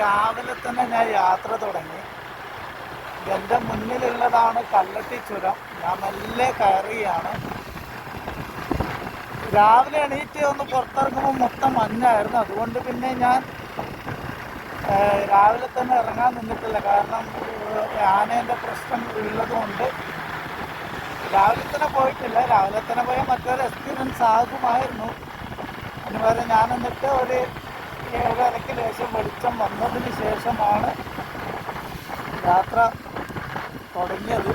രാവിലെ തന്നെ ഞാൻ യാത്ര തുടങ്ങി. എന്റെ മുന്നിലുള്ളതാണ് കല്ലട്ടി ചുരം. ഞാൻ മെല്ലെ കയറിയാണ് രാവിലെ എണീറ്റ് ഒന്ന് പുറത്തിറങ്ങുമ്പോൾ മൊത്തം മഞ്ഞായിരുന്നു. അതുകൊണ്ട് പിന്നെ ഞാൻ രാവിലെ തന്നെ ഇറങ്ങാൻ നിന്നിട്ടില്ല. കാരണം ആനേന്റെ പ്രശ്നം ഉള്ളതുകൊണ്ട് രാവിലെ തന്നെ പോയിട്ടില്ല. രാവിലെ തന്നെ പോയാൽ മറ്റൊരു എക്സ്പീരിയൻസ് ആകുമായിരുന്നു. അതുപോലെ ഞാൻ എന്നിട്ട് ഒരു ഏഴരയ്ക്ക് ലേശം വെളിച്ചം വന്നതിന് ശേഷമാണ് യാത്ര തുടങ്ങിയത്.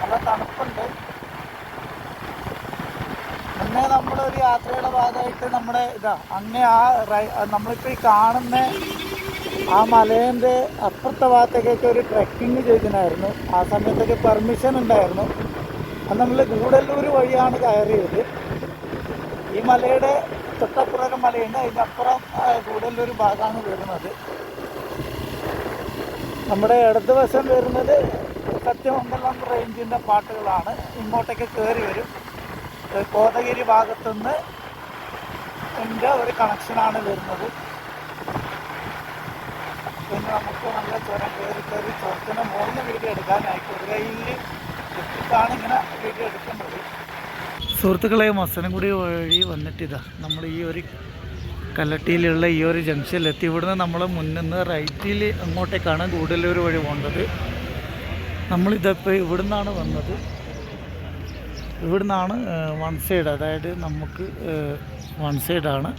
നല്ല തണുപ്പുണ്ട്. മുന്നേ നമ്മളൊരു യാത്രയുടെ ഭാഗമായിട്ട് നമ്മുടെ ഇതാ അങ്ങേ ആ നമ്മളിപ്പോൾ ഈ കാണുന്ന ആ മലേന്റെ അപ്പുറത്തെ ഭാഗത്തേക്കൊക്കെ ഒരു ട്രക്കിങ് ചെയ്തിട്ടുണ്ടായിരുന്നു. ആ സമയത്തൊക്കെ പെർമിഷൻ ഉണ്ടായിരുന്നു. അത് നമ്മൾ ഗൂഡല്ലൂർ വഴിയാണ് കയറിയത്. ഈ മലയുടെ തൊട്ടപ്പുറം മലയുണ്ട്. അതിന്റെ അപ്പുറം ഒരു ഭാഗമാണ് വരുന്നത്. നമ്മുടെ ഇടതുവശം വരുന്നത് സത്യമംഗലം റേഞ്ചിന്റെ പാട്ടുകളാണ്. ഇങ്ങോട്ടേക്ക് കയറി വരും. കോതഗിരി ഭാഗത്തുനിന്ന് എന്റെ ഒരു കണക്ഷനാണ് വരുന്നത്. പിന്നെ നമുക്ക് നല്ല ചുരം കയറി കയറി ചുരത്തിന് മൂന്ന് വീഡിയോ എടുക്കാനായിട്ട് ഒരു കയ്യിൽ ഇങ്ങനെ വീഡിയോ എടുക്കുന്നത്. സുഹൃത്തുക്കളെ മസനഗുടി വഴി വന്നിട്ടിതാ. നമ്മൾ ഈ ഒരു കല്ലട്ടിയിലുള്ള ഈ ഒരു ജംഗ്ഷനിലെത്തി. ഇവിടുന്ന് നമ്മൾ മുന്നിൽ നിന്ന് റൈറ്റിൽ അങ്ങോട്ടേക്കാണ് ഗൂഡല്ലൂർ വഴി പോകേണ്ടത്. നമ്മളിതിപ്പോൾ ഇവിടുന്നാണ് വന്നത്. ഇവിടുന്നാണ് വൺ സൈഡ് അതായത് നമുക്ക് വൺ സൈഡാണ്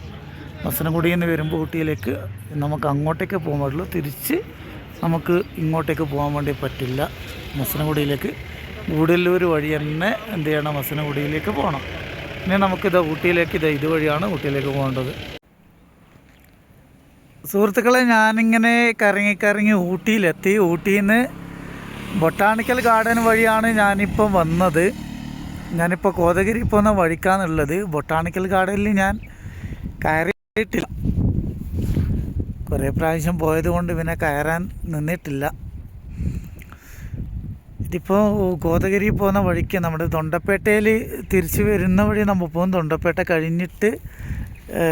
മസനഗുടിയിൽ നിന്ന് വരുമ്പോൾ ഊട്ടിയിലേക്ക് നമുക്ക് അങ്ങോട്ടേക്ക് പോകാൻ പാടുള്ളൂ തിരിച്ച് നമുക്ക് ഇങ്ങോട്ടേക്ക് പോകാൻ വേണ്ടി പറ്റില്ല. മസനഗുടിയിലേക്ക് ഗൂഡല്ലൂർ വഴി തന്നെ എന്ത് ചെയ്യണം? മസനഗുടിയിലേക്ക് പോകണം. ഇനി നമുക്കിത് ഊട്ടിയിലേക്ക് ഇത് ഇതുവഴിയാണ് ഊട്ടിയിലേക്ക് പോകേണ്ടത്. സുഹൃത്തുക്കളെ ഞാനിങ്ങനെ കറങ്ങി കറങ്ങി ഊട്ടിയിലെത്തി. ഊട്ടിയിൽ നിന്ന് ബൊട്ടാണിക്കൽ ഗാർഡൻ വഴിയാണ് ഞാനിപ്പം വന്നത്. ഞാനിപ്പോൾ കോതഗിരി പോകുന്ന വഴിക്കാന്നുള്ളത് ബൊട്ടാണിക്കൽ ഗാർഡനിൽ ഞാൻ കയറിയിട്ടില്ല. കുറേ പ്രാവശ്യം പോയത് കൊണ്ട് പിന്നെ കയറാൻ നിന്നിട്ടില്ല. ഇതിപ്പോൾ ഗോദഗിരി പോകുന്ന വഴിക്ക് നമ്മുടെ തൊണ്ടപ്പേട്ടയിൽ തിരിച്ച് വരുന്ന വഴി നമ്മൾ പോകും തൊണ്ടപ്പേട്ട കഴിഞ്ഞിട്ട്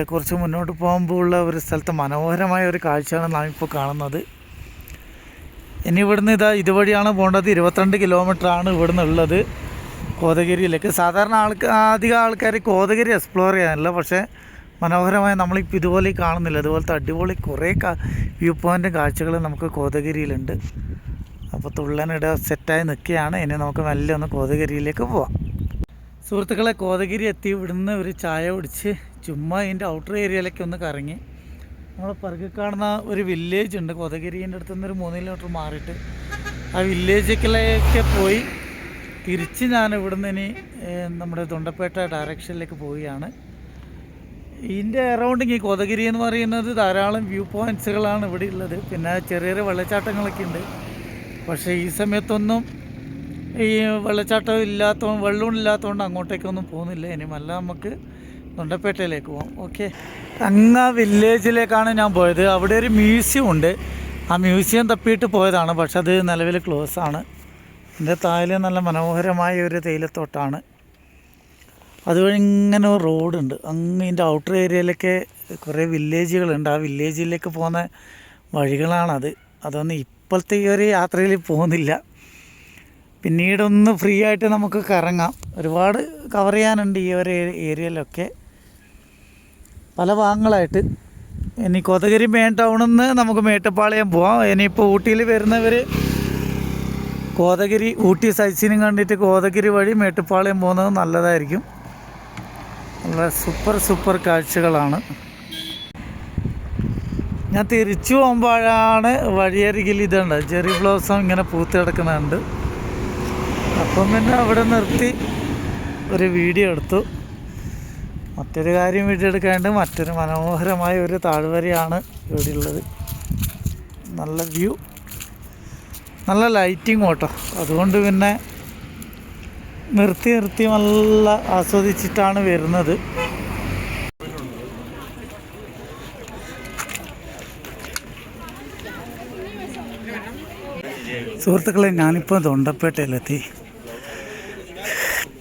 കുറച്ച് മുന്നോട്ട് പോകുമ്പോൾ ഉള്ള ഒരു സ്ഥലത്ത് മനോഹരമായ ഒരു കാഴ്ചയാണ് നാം ഇപ്പോൾ കാണുന്നത്. ഇനി ഇവിടുന്ന് ഇതാ ഇതുവഴിയാണ് പോകേണ്ടത്. ഇരുപത്തിരണ്ട് കിലോമീറ്റർ ആണ് ഇവിടുന്ന് ഉള്ളത് കോതഗിരിയിലേക്ക് സാധാരണ ആൾക്കാർ അധികം ആൾക്കാർ കോതഗിരി എക്സ്പ്ലോർ ചെയ്യാനല്ല പക്ഷേ മനോഹരമായ നമ്മളിപ്പോൾ ഇതുപോലെ കാണുന്നില്ല. അതുപോലത്തെ അടിപൊളി കുറേ വ്യൂ പോയിന്റ് കാഴ്ചകൾ നമുക്ക് കോതഗിരിയിലുണ്ട് അപ്പോൾ തുള്ളനിട സെറ്റായി നിൽക്കുകയാണ്. ഇനി നമുക്ക് മെല്ലെ ഒന്ന് കോതഗിരിയിലേക്ക് പോവാം. സുഹൃത്തുക്കളെ കോതഗിരി എത്തി. ഇവിടുന്ന് ഒരു ചായ കുടിച്ച് ചുമ്മാ ഇതിന്റെ ഔട്ടർ ഏരിയയിലേക്ക് ഒന്ന് കറങ്ങി. നമ്മൾ പിറകെ കാണുന്ന ഒരു വില്ലേജ് ഉണ്ട്. കോതഗിരിന്റെ അടുത്ത് നിന്ന് ഒരു മൂന്ന് കിലോമീറ്റർ മാറിയിട്ട് ആ വില്ലേജിലേക്ക് പോയി. തിരിച്ച് ഞാൻ ഇവിടുന്ന് ഇനി നമ്മുടെ തൊണ്ടപ്പേട്ട ഡയറക്ഷനിലേക്ക് പോവുകയാണ്. ഇതിന്റെ അറൗണ്ടിങ് ഈ കോതഗിരി എന്ന് പറയുന്നത് ധാരാളം വ്യൂ പോയിന്റ്സുകളാണ് ഇവിടെ ഉള്ളത്. പിന്നെ ചെറിയ ചെറിയ വെള്ളച്ചാട്ടങ്ങളൊക്കെ ഉണ്ട്. പക്ഷേ ഈ സമയത്തൊന്നും ഈ വെള്ളച്ചാട്ടം ഇല്ലാത്ത വെള്ളവും ഇല്ലാത്തതുകൊണ്ട് അങ്ങോട്ടേക്കൊന്നും പോകുന്നില്ല. ഇനി മല്ല നമുക്ക് തൊണ്ടപ്പേട്ടയിലേക്ക് പോകാം ഓക്കെ. അങ്ങ വില്ലേജിലേക്കാണ് ഞാൻ പോയത്. അവിടെ ഒരു മ്യൂസിയം ഉണ്ട്. ആ മ്യൂസിയം തപ്പിയിട്ട് പോയതാണ്. പക്ഷെ അത് നിലവിൽ ക്ലോസ് ആണ്. എന്റെ താഴെ നല്ല മനോഹരമായ ഒരു തേയിലത്തോട്ടാണ്. അതുവഴി ഇങ്ങനെ ഒരു റോഡുണ്ട്. അങ്ങ് ഇതിന്റെ ഔട്ടർ ഏരിയയിലൊക്കെ കുറേ വില്ലേജുകളുണ്ട്. ആ വില്ലേജിലേക്ക് പോകുന്ന വഴികളാണത്. അതൊന്നും ഇപ്പോഴത്തെ ഈ ഒരു യാത്രയിൽ പോകുന്നില്ല. പിന്നീടൊന്ന് ഫ്രീ ആയിട്ട് നമുക്ക് കറങ്ങാം. ഒരുപാട് കവർ ചെയ്യാനുണ്ട് ഈ ഒരു ഏരിയയിലൊക്കെ. പല ഭാഗങ്ങളായിട്ട്. ഇനി കൊതകരി മെയിൻ ടൗണിൽ നിന്ന് നമുക്ക് മേട്ടുപ്പാളയം പോവാം. ഇനിയിപ്പോൾ ഊട്ടിയിൽ വരുന്നവർ കോതഗിരി ഊട്ടി സൈസിനും കണ്ടിട്ട് കോതഗിരി വഴി മേട്ടുപ്പാളയം പോകുന്നത് നല്ലതായിരിക്കും. നല്ല സൂപ്പർ സൂപ്പർ കാഴ്ചകളാണ്. ഞാൻ തിരിച്ചു പോകുമ്പോഴാണ് വഴിയരികിൽ ഇതുണ്ട്. ചെറി ബ്ലോസം ഇങ്ങനെ പൂത്ത് കിടക്കുന്നുണ്ട്. അപ്പം പിന്നെ അവിടെ നിർത്തി ഒരു വീഡിയോ എടുത്തു. മറ്റൊരു കാര്യം വീഡിയോ എടുക്കാണ്ട് മറ്റൊരു മനോഹരമായ ഒരു താഴ്വരയാണ് ഇവിടെ ഉള്ളത്. നല്ല വ്യൂ. നല്ല ലൈറ്റിംഗ് ഓട്ടോ അതുകൊണ്ട് പിന്നെ നിർത്തി നിർത്തി നല്ല ആസ്വദിച്ചിട്ടാണ് വരുന്നത്. സുഹൃത്തുക്കളെ ഞാനിപ്പോൾ തൊണ്ടപ്പേട്ടയിലെത്തി.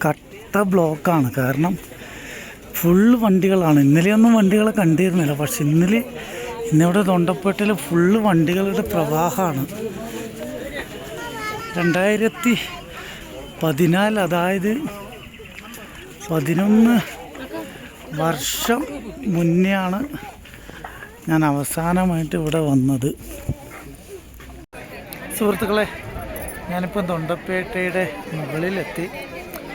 കട്ട ബ്ലോക്കാണ് കാരണം ഫുള്ള് വണ്ടികളാണ്. ഇന്നലെയൊന്നും വണ്ടികളെ കണ്ടിരുന്നില്ല. പക്ഷെ ഇന്നലെ ഇന്നിവിടെ തൊണ്ടപ്പേട്ടയിൽ ഫുള്ള് വണ്ടികളുടെ പ്രവാഹമാണ് രണ്ടായിരത്തി പതിനാല് അതായത് പതിനൊന്ന് വർഷം മുന്നെയാണ് ഞാൻ അവസാനമായിട്ട് ഇവിടെ വന്നത്. സുഹൃത്തുക്കളെ ഞാനിപ്പോൾ തൊണ്ടപ്പേട്ടയുടെ മുകളിലെത്തി.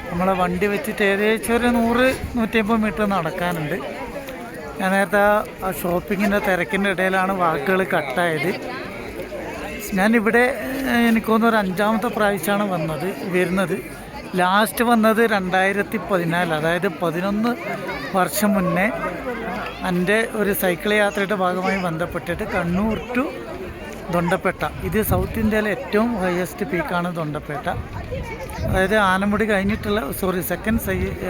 നമ്മളെ വണ്ടി വെച്ചിട്ട് ഏകദേശം ഒരു നൂറ് നൂറ്റമ്പത് മീറ്റർ നടക്കാനുണ്ട്. ഞാൻ നേരത്തെ ആ- ഷോപ്പിങ്ങിന്റെ തിരക്കിന്റെ ഇടയിലാണ് വാക്കുകൾ കട്ടായത്. ഞാനിവിടെ എനിക്കൊന്ന് എനിക്ക് ഒരു അഞ്ചാമത്തെ പ്രാവശ്യമാണ് വന്നത് വരുന്നത്. ലാസ്റ്റ് വന്നത് രണ്ടായിരത്തി പതിനാല് അതായത് പതിനൊന്ന് വർഷം മുന്നേ എന്റെ ഒരു സൈക്കിൾ യാത്രയുടെ ഭാഗമായി ബന്ധപ്പെട്ടിട്ട് കണ്ണൂർ ടു തൊണ്ടപ്പേട്ട ഇത് സൗത്ത് ഇന്ത്യയിലെ ഏറ്റവും ഹയസ്റ്റ് പീക്കാണ് ദൊണ്ടപ്പേട്ട. അതായത് ആനമുടി കഴിഞ്ഞിട്ടുള്ള സോറി സെക്കൻഡ്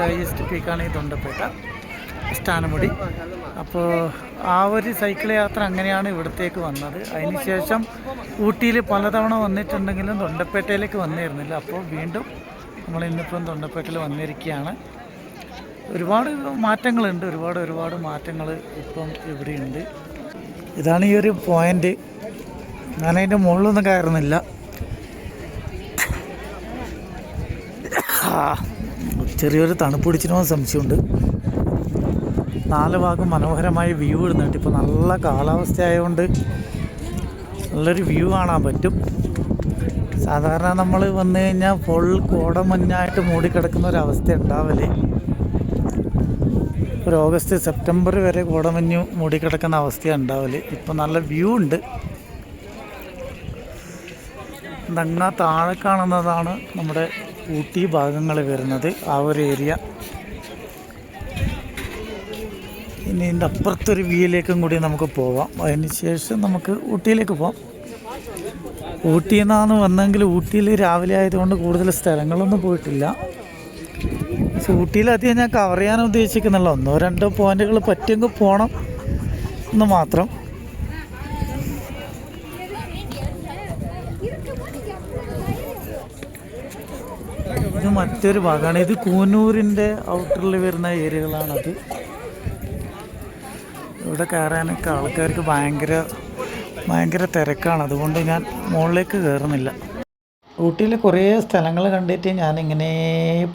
ഹയസ്റ്റ് പീക്കാണ് ഈ ദൊണ്ടപ്പേട്ട സ്ഥാനമുടി. അപ്പോൾ ആ ഒരു സൈക്കിൾ യാത്ര അങ്ങനെയാണ് ഇവിടത്തേക്ക് വന്നത്. അതിനുശേഷം ഊട്ടിയിൽ പലതവണ വന്നിട്ടുണ്ടെങ്കിലും തൊണ്ടപ്പേട്ടയിലേക്ക് വന്നിരുന്നില്ല. അപ്പോൾ വീണ്ടും നമ്മൾ ഇന്നിപ്പം തൊണ്ടപ്പേട്ടയിൽ വന്നിരിക്കുകയാണ്. ഒരുപാട് മാറ്റങ്ങളുണ്ട്. ഒരുപാട് ഒരുപാട് മാറ്റങ്ങൾ ഇപ്പം ഇവിടെയുണ്ട്. ഇതാണ് ഈ ഒരു പോയിന്റ് ഞാനതിന്റെ മുകളിലൊന്നും കയറുന്നില്ല. ചെറിയൊരു തണുപ്പ് പിടിച്ചിരുന്ന സംശയമുണ്ട്. നാല് ഭാഗം മനോഹരമായ വ്യൂ ഇടുന്നുണ്ട്. ഇപ്പോൾ നല്ല കാലാവസ്ഥ ആയതുകൊണ്ട് നല്ലൊരു വ്യൂ കാണാൻ പറ്റും. സാധാരണ നമ്മൾ വന്നു കഴിഞ്ഞാൽ ഫുൾ കോടമഞ്ഞായിട്ട് മൂടിക്കിടക്കുന്ന ഒരു അവസ്ഥ ഉണ്ടാവൽ. ഒരു ഓഗസ്റ്റ് സെപ്റ്റംബർ വരെ കോടമഞ്ഞ് മൂടിക്കിടക്കുന്ന അവസ്ഥയാണ് ഉണ്ടാവൽ. ഇപ്പോൾ നല്ല വ്യൂ ഉണ്ട്. നങ്ങ താഴെ കാണുന്നതാണ് നമ്മുടെ ഊട്ടി ഭാഗങ്ങൾ വരുന്നത് ആ ഒരു ഏരിയ. ഇനി ഇതിന്റെ അപ്പുറത്തൊരു വ്യൂയിലേക്കും കൂടി നമുക്ക് പോവാം. അതിന് ശേഷം നമുക്ക് ഊട്ടിയിലേക്ക് പോവാം. ഊട്ടിയിൽ നിന്നാണ് വന്നെങ്കിൽ ഊട്ടിയിൽ രാവിലെ ആയതുകൊണ്ട് കൂടുതൽ സ്ഥലങ്ങളൊന്നും പോയിട്ടില്ല. പക്ഷെ ഊട്ടിയിൽ അധികം ഞാൻ കവർ ചെയ്യാൻ ഉദ്ദേശിക്കുന്നില്ല. ഒന്നോ രണ്ടോ പോയിന്റുകൾ പറ്റിയെങ്കിൽ പോകണം എന്ന് മാത്രം. ഇത് മറ്റൊരു ഭാഗമാണ്. ഇത് കൂനൂരിന്റെ ഔട്ടറിൽ വരുന്ന ഏരിയകളാണത്. ഇവിടെ കയറാനൊക്കെ ആൾക്കാർക്ക് ഭയങ്കര ഭയങ്കര തിരക്കാണ്. അതുകൊണ്ട് ഞാൻ മുകളിലേക്ക് കയറുന്നില്ല. ഊട്ടിയിൽ കുറേ സ്ഥലങ്ങൾ കണ്ടിട്ട് ഞാനിങ്ങനെ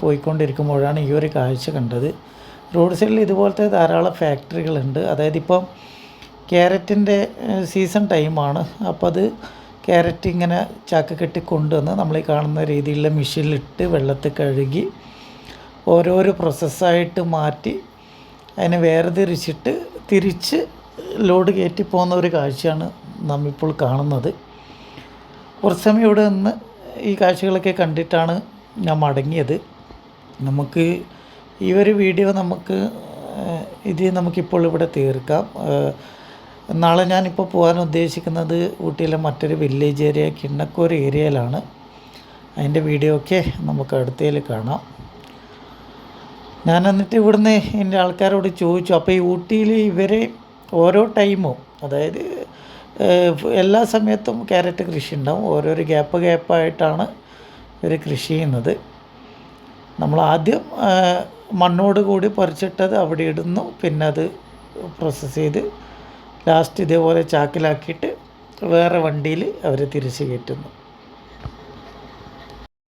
പോയിക്കൊണ്ടിരിക്കുമ്പോഴാണ് ഈ ഒരു കാഴ്ച കണ്ടത്. റോഡ് സൈഡിൽ ഇതുപോലത്തെ ധാരാളം ഫാക്ടറികളുണ്ട് അതായത് ഇപ്പം ക്യാരറ്റിന്റെ സീസൺ ടൈമാണ് അപ്പോൾ അത് ക്യാരറ്റ് ഇങ്ങനെ ചാക്ക് കെട്ടി കൊണ്ടുവന്ന് നമ്മൾ ഈ കാണുന്ന രീതിയിലുള്ള മെഷീനിലിട്ട് വെള്ളത്തിൽ കഴുകി ഓരോരോ പ്രോസസ്സായിട്ട് മാറ്റി അതിനെ വേർതിരിച്ചിട്ട് തിരിച്ച് ലോഡ് കയറ്റി പോകുന്ന ഒരു കാഴ്ചയാണ് നാം ഇപ്പോൾ കാണുന്നത്. കുറച്ച് സമയം ഇവിടെ നിന്ന് ഈ കാഴ്ചകളൊക്കെ കണ്ടിട്ടാണ് ഞാൻ മടങ്ങിയത്. നമുക്ക് ഈ ഒരു വീഡിയോ നമുക്ക് ഇത് നമുക്കിപ്പോൾ ഇവിടെ തീർക്കാം. നാളെ ഞാനിപ്പോൾ പോകാൻ ഉദ്ദേശിക്കുന്നത് ഊട്ടിയിലെ മറ്റൊരു വില്ലേജ് ഏരിയ കിണ്ണക്കൂർ ഏരിയയിലാണ്. അതിന്റെ വീഡിയോ ഒക്കെ നമുക്ക് അടുത്തതിൽ കാണാം. ഞാൻ എന്നിട്ട് ഇവിടുന്ന് എന്റെ ആൾക്കാരോട് ചോദിച്ചു അപ്പോൾ ഈ ഊട്ടിയിൽ ഇവർ ഓരോ ടൈമും അതായത് എല്ലാ സമയത്തും ക്യാരറ്റ് കൃഷി ഉണ്ടാവും. ഓരോരോ ഗ്യാപ്പ് ഗ്യാപ്പായിട്ടാണ് ഇവർ കൃഷി ചെയ്യുന്നത്. നമ്മൾ ആദ്യം മണ്ണോട് കൂടി പറിച്ചിട്ടത് അവിടെ ഇടുന്നു. പിന്നെ അത് പ്രോസസ്സ് ചെയ്ത് ലാസ്റ്റ് ഇതേപോലെ ചാക്കിലാക്കിയിട്ട് വേറെ വണ്ടിയിൽ അവർ തിരിച്ച് കയറ്റുന്നു.